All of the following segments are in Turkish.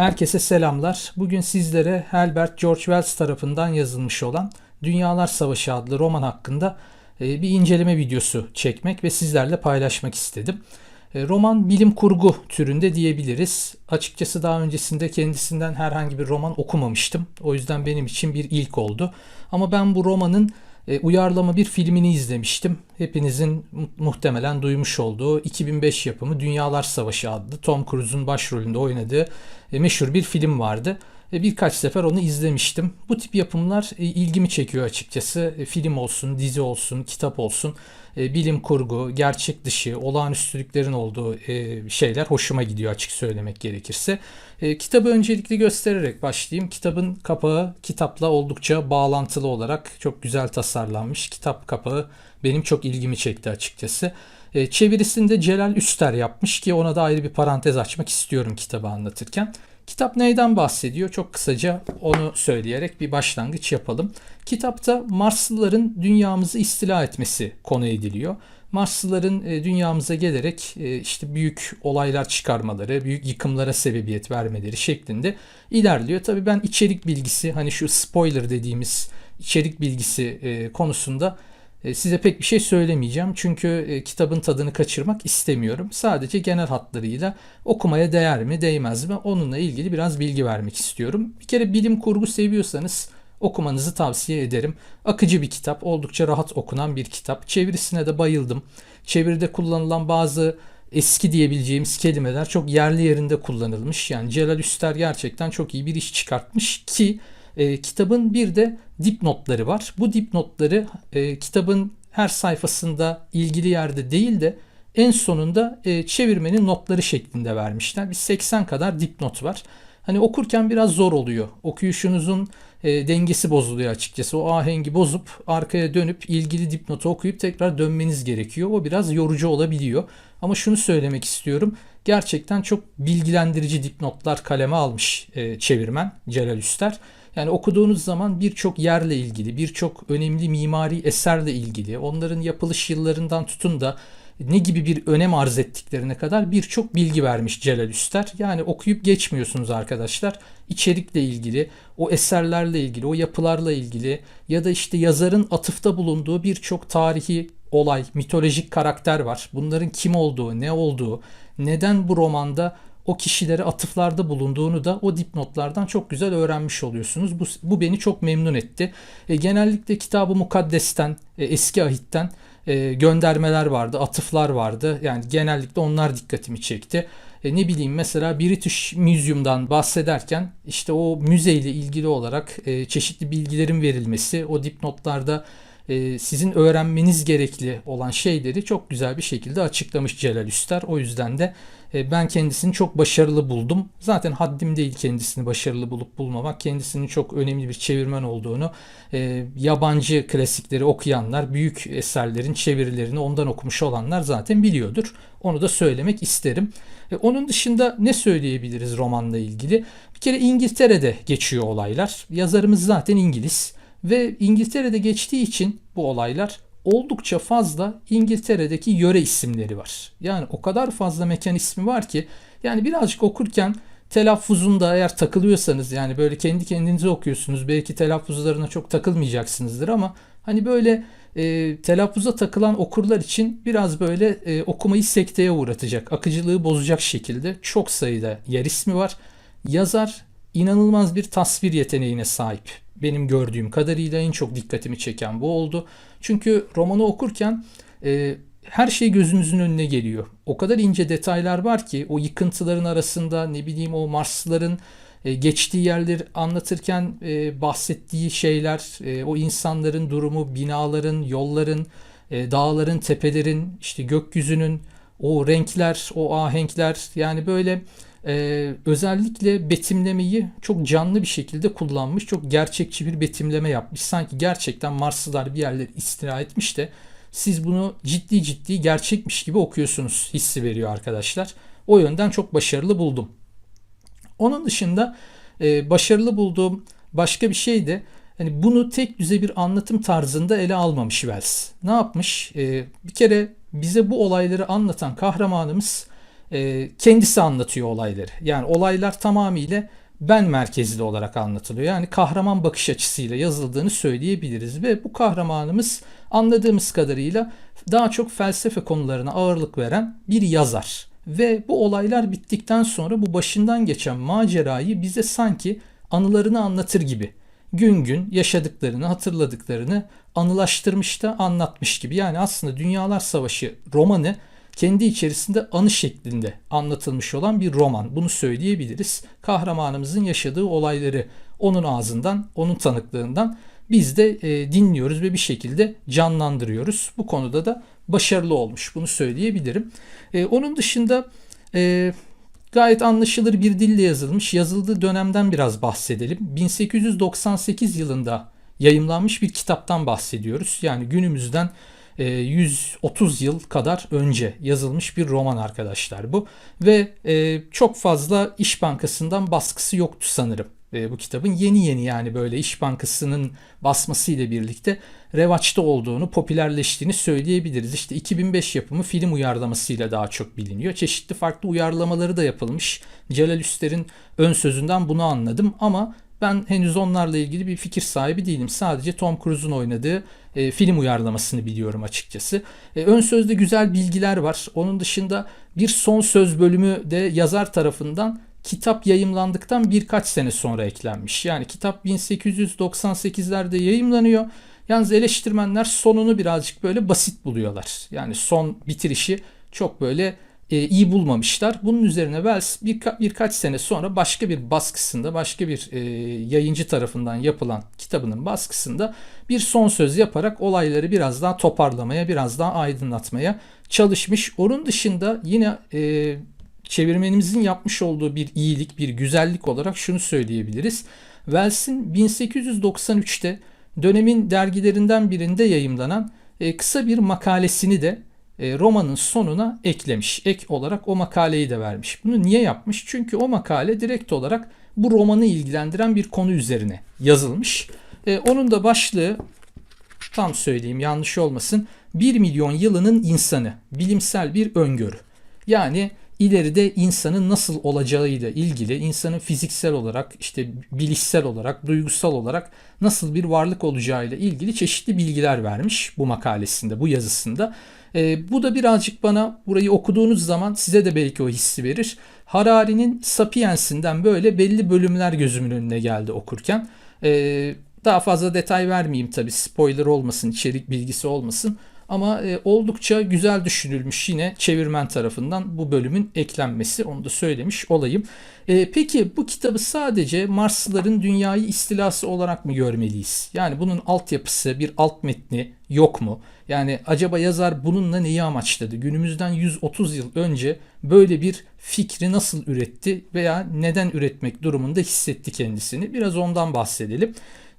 Herkese selamlar. Bugün sizlere Herbert George Wells tarafından yazılmış olan Dünyalar Savaşı adlı roman hakkında e, bir inceleme videosu çekmek ve sizlerle paylaşmak istedim. E, roman bilim kurgu türünde diyebiliriz. Açıkçası daha öncesinde kendisinden herhangi bir roman okumamıştım. O yüzden benim için bir ilk oldu. Ama ben bu romanın e, uyarlama bir filmini izlemiştim. Hepinizin muhtemelen duymuş olduğu 2005 yapımı Dünyalar Savaşı adlı Tom Cruise'un başrolünde oynadığı e, meşhur bir film vardı. E, birkaç sefer onu izlemiştim. Bu tip yapımlar e, ilgimi çekiyor açıkçası. Film olsun, dizi olsun, kitap olsun, e, bilim kurgu, gerçek dışı, olağanüstülüklerin olduğu e, şeyler hoşuma gidiyor açık söylemek gerekirse. E, kitabı öncelikli göstererek başlayayım. Kitabın kapağı kitapla oldukça bağlantılı olarak çok güzel tasarlanmış. Kitap kapağı benim çok ilgimi çekti açıkçası. E, çevirisinde Celal Üster yapmış ki ona da ayrı bir parantez açmak istiyorum kitabı anlatırken. Kitap neyden bahsediyor? Çok kısaca onu söyleyerek bir başlangıç yapalım. Kitapta Marslıların dünyamızı istila etmesi konu ediliyor. Marslıların e, dünyamıza gelerek e, işte büyük olaylar çıkarmaları, büyük yıkımlara sebebiyet vermeleri şeklinde ilerliyor. Tabii ben içerik bilgisi hani şu spoiler dediğimiz içerik bilgisi e, konusunda size pek bir şey söylemeyeceğim çünkü e, kitabın tadını kaçırmak istemiyorum. Sadece genel hatlarıyla okumaya değer mi değmez mi onunla ilgili biraz bilgi vermek istiyorum. Bir kere bilim kurgu seviyorsanız okumanızı tavsiye ederim. Akıcı bir kitap, oldukça rahat okunan bir kitap. Çevirisine de bayıldım. Çeviride kullanılan bazı eski diyebileceğimiz kelimeler çok yerli yerinde kullanılmış. Yani Celal Üster gerçekten çok iyi bir iş çıkartmış ki e, kitabın bir de dipnotları var. Bu dipnotları e, kitabın her sayfasında ilgili yerde değil de en sonunda e, çevirmenin notları şeklinde vermişler. Bir 80 kadar dipnot var. Hani okurken biraz zor oluyor. Okuyuşunuzun e, dengesi bozuluyor açıkçası. O ahengi bozup arkaya dönüp ilgili dipnotu okuyup tekrar dönmeniz gerekiyor. O biraz yorucu olabiliyor. Ama şunu söylemek istiyorum. Gerçekten çok bilgilendirici dipnotlar kaleme almış e, çevirmen Celal Üster. Yani okuduğunuz zaman birçok yerle ilgili, birçok önemli mimari eserle ilgili, onların yapılış yıllarından tutun da ne gibi bir önem arz ettiklerine kadar birçok bilgi vermiş Celal Üster. Yani okuyup geçmiyorsunuz arkadaşlar. İçerikle ilgili, o eserlerle ilgili, o yapılarla ilgili ya da işte yazarın atıfta bulunduğu birçok tarihi olay, mitolojik karakter var. Bunların kim olduğu, ne olduğu, neden bu romanda o kişilere atıflarda bulunduğunu da o dipnotlardan çok güzel öğrenmiş oluyorsunuz. Bu, bu beni çok memnun etti. E, genellikle kitabı mukaddesten, e, eski ahitten e, göndermeler vardı, atıflar vardı. Yani genellikle onlar dikkatimi çekti. E, ne bileyim mesela British Museum'dan bahsederken işte o müzeyle ilgili olarak e, çeşitli bilgilerin verilmesi, o dipnotlarda e, sizin öğrenmeniz gerekli olan şeyleri çok güzel bir şekilde açıklamış Celal Üster. O yüzden de ben kendisini çok başarılı buldum. Zaten haddim değil kendisini başarılı bulup bulmamak. Kendisinin çok önemli bir çevirmen olduğunu, e, yabancı klasikleri okuyanlar, büyük eserlerin çevirilerini ondan okumuş olanlar zaten biliyordur. Onu da söylemek isterim. Onun dışında ne söyleyebiliriz romanla ilgili? Bir kere İngiltere'de geçiyor olaylar. Yazarımız zaten İngiliz. Ve İngiltere'de geçtiği için bu olaylar oldukça fazla İngiltere'deki yöre isimleri var. Yani o kadar fazla mekan ismi var ki yani birazcık okurken telaffuzunda eğer takılıyorsanız yani böyle kendi kendinize okuyorsunuz belki telaffuzlarına çok takılmayacaksınızdır ama hani böyle e, telaffuza takılan okurlar için biraz böyle e, okumayı sekteye uğratacak, akıcılığı bozacak şekilde çok sayıda yer ismi var. Yazar inanılmaz bir tasvir yeteneğine sahip. Benim gördüğüm kadarıyla en çok dikkatimi çeken bu oldu. Çünkü romanı okurken e, her şey gözünüzün önüne geliyor. O kadar ince detaylar var ki o yıkıntıların arasında ne bileyim o Marsların e, geçtiği yerleri anlatırken e, bahsettiği şeyler, e, o insanların durumu, binaların, yolların, e, dağların, tepelerin, işte gökyüzünün o renkler, o ahenkler yani böyle ee, özellikle betimlemeyi çok canlı bir şekilde kullanmış. Çok gerçekçi bir betimleme yapmış. Sanki gerçekten Marslılar bir yerleri istila etmiş de siz bunu ciddi ciddi gerçekmiş gibi okuyorsunuz hissi veriyor arkadaşlar. O yönden çok başarılı buldum. Onun dışında e, başarılı bulduğum başka bir şey de hani bunu tek düze bir anlatım tarzında ele almamış Wells. Ne yapmış? E, bir kere bize bu olayları anlatan kahramanımız e, kendisi anlatıyor olayları. Yani olaylar tamamıyla ben merkezli olarak anlatılıyor. Yani kahraman bakış açısıyla yazıldığını söyleyebiliriz ve bu kahramanımız anladığımız kadarıyla daha çok felsefe konularına ağırlık veren bir yazar. Ve bu olaylar bittikten sonra bu başından geçen macerayı bize sanki anılarını anlatır gibi gün gün yaşadıklarını, hatırladıklarını anılaştırmış da anlatmış gibi. Yani aslında Dünyalar Savaşı romanı kendi içerisinde anı şeklinde anlatılmış olan bir roman. Bunu söyleyebiliriz. Kahramanımızın yaşadığı olayları onun ağzından, onun tanıklığından biz de e, dinliyoruz ve bir şekilde canlandırıyoruz. Bu konuda da başarılı olmuş. Bunu söyleyebilirim. E, onun dışında e, gayet anlaşılır bir dille yazılmış. Yazıldığı dönemden biraz bahsedelim. 1898 yılında yayımlanmış bir kitaptan bahsediyoruz. Yani günümüzden 130 yıl kadar önce yazılmış bir roman arkadaşlar bu. Ve çok fazla İş Bankası'ndan baskısı yoktu sanırım bu kitabın. Yeni yeni yani böyle İş Bankası'nın basmasıyla birlikte revaçta olduğunu, popülerleştiğini söyleyebiliriz. İşte 2005 yapımı film uyarlamasıyla daha çok biliniyor. Çeşitli farklı uyarlamaları da yapılmış. Celal Üster'in ön sözünden bunu anladım ama ben henüz onlarla ilgili bir fikir sahibi değilim. Sadece Tom Cruise'un oynadığı e, film uyarlamasını biliyorum açıkçası. E, ön sözde güzel bilgiler var. Onun dışında bir son söz bölümü de yazar tarafından kitap yayımlandıktan birkaç sene sonra eklenmiş. Yani kitap 1898'lerde yayımlanıyor. Yalnız eleştirmenler sonunu birazcık böyle basit buluyorlar. Yani son bitirişi çok böyle e, iyi bulmamışlar. Bunun üzerine Wells birka, birkaç sene sonra başka bir baskısında, başka bir e, yayıncı tarafından yapılan kitabının baskısında bir son söz yaparak olayları biraz daha toparlamaya, biraz daha aydınlatmaya çalışmış. Onun dışında yine e, çevirmenimizin yapmış olduğu bir iyilik, bir güzellik olarak şunu söyleyebiliriz. Wells'in 1893'te dönemin dergilerinden birinde yayımlanan e, kısa bir makalesini de e, romanın sonuna eklemiş. Ek olarak o makaleyi de vermiş. Bunu niye yapmış? Çünkü o makale direkt olarak bu romanı ilgilendiren bir konu üzerine yazılmış. E, onun da başlığı tam söyleyeyim yanlış olmasın. 1 milyon yılının insanı. Bilimsel bir öngörü. Yani ileride insanın nasıl olacağıyla ilgili insanın fiziksel olarak işte bilişsel olarak duygusal olarak nasıl bir varlık olacağıyla ilgili çeşitli bilgiler vermiş bu makalesinde bu yazısında. E, bu da birazcık bana burayı okuduğunuz zaman size de belki o hissi verir. Harari'nin Sapiens'inden böyle belli bölümler gözümün önüne geldi okurken. E, daha fazla detay vermeyeyim tabi spoiler olmasın içerik bilgisi olmasın. Ama e, oldukça güzel düşünülmüş yine çevirmen tarafından bu bölümün eklenmesi onu da söylemiş olayım. E, peki bu kitabı sadece Marslıların dünyayı istilası olarak mı görmeliyiz? Yani bunun altyapısı, bir alt metni yok mu? Yani acaba yazar bununla neyi amaçladı? Günümüzden 130 yıl önce böyle bir fikri nasıl üretti veya neden üretmek durumunda hissetti kendisini? Biraz ondan bahsedelim.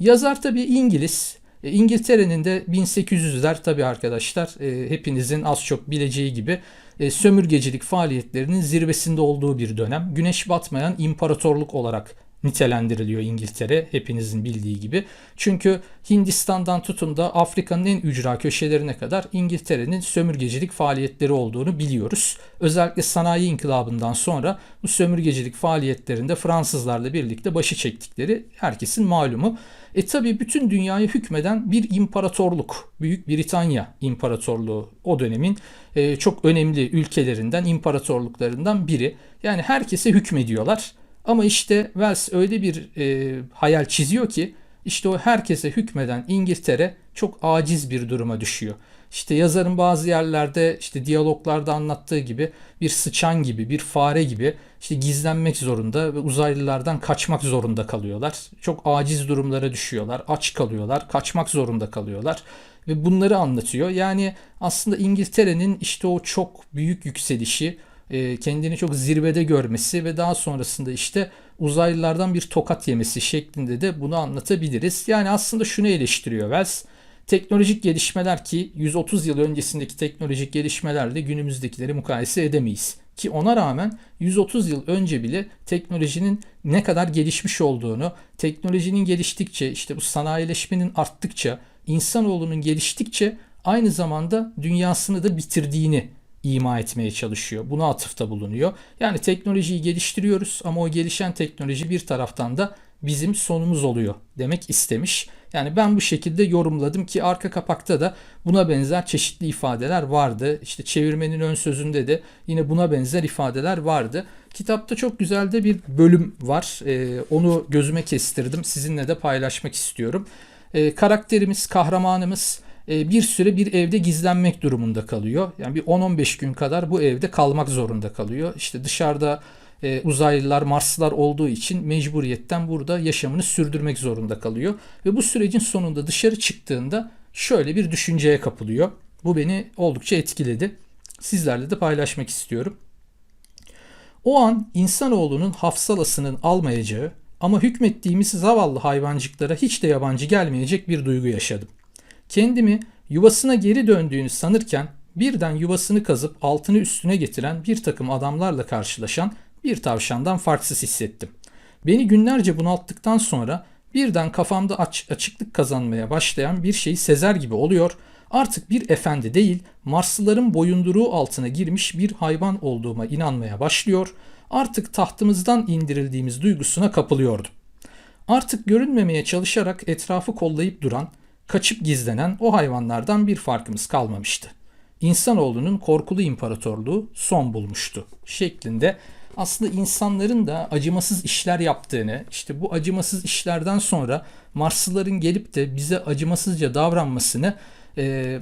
Yazar tabii İngiliz e, İngiltere'nin de 1800'ler tabi arkadaşlar e, hepinizin az çok bileceği gibi e, sömürgecilik faaliyetlerinin zirvesinde olduğu bir dönem. Güneş batmayan imparatorluk olarak nitelendiriliyor İngiltere hepinizin bildiği gibi. Çünkü Hindistan'dan tutun da Afrika'nın en ücra köşelerine kadar İngiltere'nin sömürgecilik faaliyetleri olduğunu biliyoruz. Özellikle sanayi inkılabından sonra bu sömürgecilik faaliyetlerinde Fransızlarla birlikte başı çektikleri herkesin malumu. E tabi bütün dünyayı hükmeden bir imparatorluk. Büyük Britanya İmparatorluğu o dönemin e, çok önemli ülkelerinden, imparatorluklarından biri. Yani herkese hükmediyorlar. Ama işte Wells öyle bir e, hayal çiziyor ki işte o herkese hükmeden İngiltere çok aciz bir duruma düşüyor. İşte yazarın bazı yerlerde işte diyaloglarda anlattığı gibi bir sıçan gibi, bir fare gibi işte gizlenmek zorunda ve uzaylılardan kaçmak zorunda kalıyorlar. Çok aciz durumlara düşüyorlar, aç kalıyorlar, kaçmak zorunda kalıyorlar ve bunları anlatıyor. Yani aslında İngiltere'nin işte o çok büyük yükselişi, e, kendini çok zirvede görmesi ve daha sonrasında işte uzaylılardan bir tokat yemesi şeklinde de bunu anlatabiliriz. Yani aslında şunu eleştiriyor Wells. Teknolojik gelişmeler ki 130 yıl öncesindeki teknolojik gelişmelerle günümüzdekileri mukayese edemeyiz. Ki ona rağmen 130 yıl önce bile teknolojinin ne kadar gelişmiş olduğunu, teknolojinin geliştikçe, işte bu sanayileşmenin arttıkça, insanoğlunun geliştikçe aynı zamanda dünyasını da bitirdiğini ima etmeye çalışıyor. Buna atıfta bulunuyor. Yani teknolojiyi geliştiriyoruz ama o gelişen teknoloji bir taraftan da bizim sonumuz oluyor demek istemiş. Yani ben bu şekilde yorumladım ki arka kapakta da buna benzer çeşitli ifadeler vardı. İşte çevirmenin ön sözünde de yine buna benzer ifadeler vardı. Kitapta çok güzel de bir bölüm var. Ee, onu gözüme kestirdim. Sizinle de paylaşmak istiyorum. Ee, karakterimiz, kahramanımız bir süre bir evde gizlenmek durumunda kalıyor. Yani bir 10-15 gün kadar bu evde kalmak zorunda kalıyor. İşte dışarıda e, uzaylılar, Marslılar olduğu için mecburiyetten burada yaşamını sürdürmek zorunda kalıyor. Ve bu sürecin sonunda dışarı çıktığında şöyle bir düşünceye kapılıyor. Bu beni oldukça etkiledi. Sizlerle de paylaşmak istiyorum. O an insanoğlunun hafsalasının almayacağı ama hükmettiğimiz zavallı hayvancıklara hiç de yabancı gelmeyecek bir duygu yaşadım. Kendimi yuvasına geri döndüğünü sanırken birden yuvasını kazıp altını üstüne getiren bir takım adamlarla karşılaşan bir tavşandan farksız hissettim. Beni günlerce bunalttıktan sonra birden kafamda aç, açıklık kazanmaya başlayan bir şeyi sezer gibi oluyor. Artık bir efendi değil, Marslıların boyunduruğu altına girmiş bir hayvan olduğuma inanmaya başlıyor. Artık tahtımızdan indirildiğimiz duygusuna kapılıyordum. Artık görünmemeye çalışarak etrafı kollayıp duran, kaçıp gizlenen o hayvanlardan bir farkımız kalmamıştı. İnsanoğlunun korkulu imparatorluğu son bulmuştu şeklinde aslında insanların da acımasız işler yaptığını, işte bu acımasız işlerden sonra Marslıların gelip de bize acımasızca davranmasını e,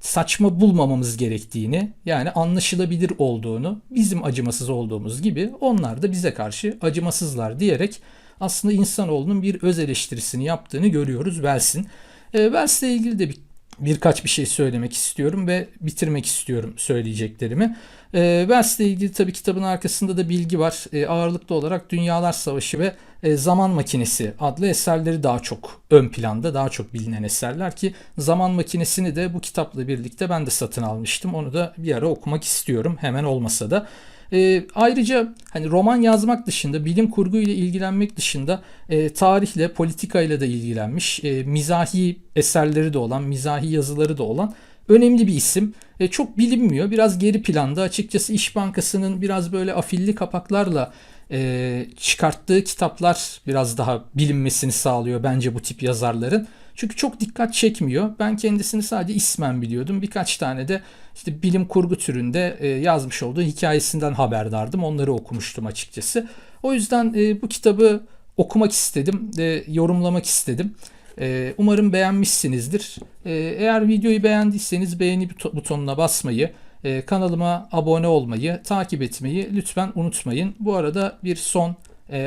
saçma bulmamamız gerektiğini, yani anlaşılabilir olduğunu, bizim acımasız olduğumuz gibi onlar da bize karşı acımasızlar diyerek aslında insanoğlunun bir öz eleştirisini yaptığını görüyoruz Wells'in. E, Wells'le ilgili de bir birkaç bir şey söylemek istiyorum ve bitirmek istiyorum söyleyeceklerimi. E, ilgili tabii kitabın arkasında da bilgi var. E, ağırlıklı olarak Dünyalar Savaşı ve e, Zaman Makinesi adlı eserleri daha çok ön planda, daha çok bilinen eserler ki Zaman Makinesini de bu kitapla birlikte ben de satın almıştım. Onu da bir ara okumak istiyorum hemen olmasa da. E, ayrıca hani roman yazmak dışında, bilim kurgu ile ilgilenmek dışında e, tarihle, politikayla da ilgilenmiş, e, mizahi eserleri de olan, mizahi yazıları da olan önemli bir isim. E, çok bilinmiyor, biraz geri planda. Açıkçası İş Bankası'nın biraz böyle afilli kapaklarla e, çıkarttığı kitaplar biraz daha bilinmesini sağlıyor bence bu tip yazarların. Çünkü çok dikkat çekmiyor. Ben kendisini sadece ismen biliyordum. Birkaç tane de işte bilim kurgu türünde e, yazmış olduğu hikayesinden haberdardım. Onları okumuştum açıkçası. O yüzden e, bu kitabı okumak istedim ve yorumlamak istedim. E, umarım beğenmişsinizdir. Eğer videoyu beğendiyseniz beğeni butonuna basmayı, kanalıma abone olmayı, takip etmeyi lütfen unutmayın. Bu arada bir son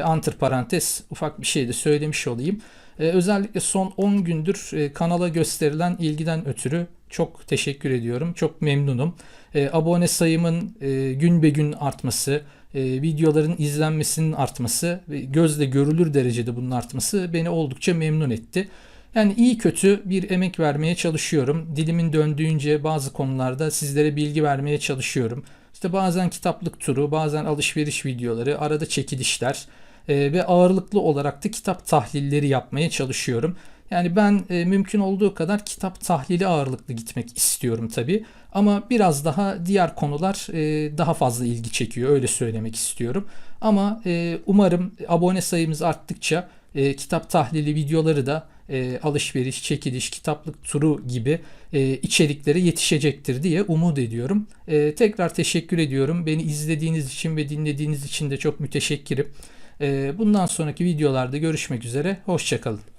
antiparantez ufak bir şey de söylemiş olayım. E, özellikle son 10 gündür e, kanala gösterilen ilgiden ötürü çok teşekkür ediyorum. Çok memnunum. E, abone sayımın e, gün be gün artması, e, videoların izlenmesinin artması ve gözle görülür derecede bunun artması beni oldukça memnun etti. Yani iyi kötü bir emek vermeye çalışıyorum. Dilimin döndüğünce bazı konularda sizlere bilgi vermeye çalışıyorum. İşte bazen kitaplık turu, bazen alışveriş videoları, arada çekilişler e, ve ağırlıklı olarak da kitap tahlilleri yapmaya çalışıyorum. Yani ben e, mümkün olduğu kadar kitap tahlili ağırlıklı gitmek istiyorum tabi. Ama biraz daha diğer konular e, daha fazla ilgi çekiyor öyle söylemek istiyorum. Ama e, umarım abone sayımız arttıkça e, kitap tahlili videoları da e, alışveriş, çekiliş, kitaplık turu gibi e, içeriklere yetişecektir diye umut ediyorum. E, tekrar teşekkür ediyorum. Beni izlediğiniz için ve dinlediğiniz için de çok müteşekkirim. Ee, bundan sonraki videolarda görüşmek üzere. Hoşçakalın.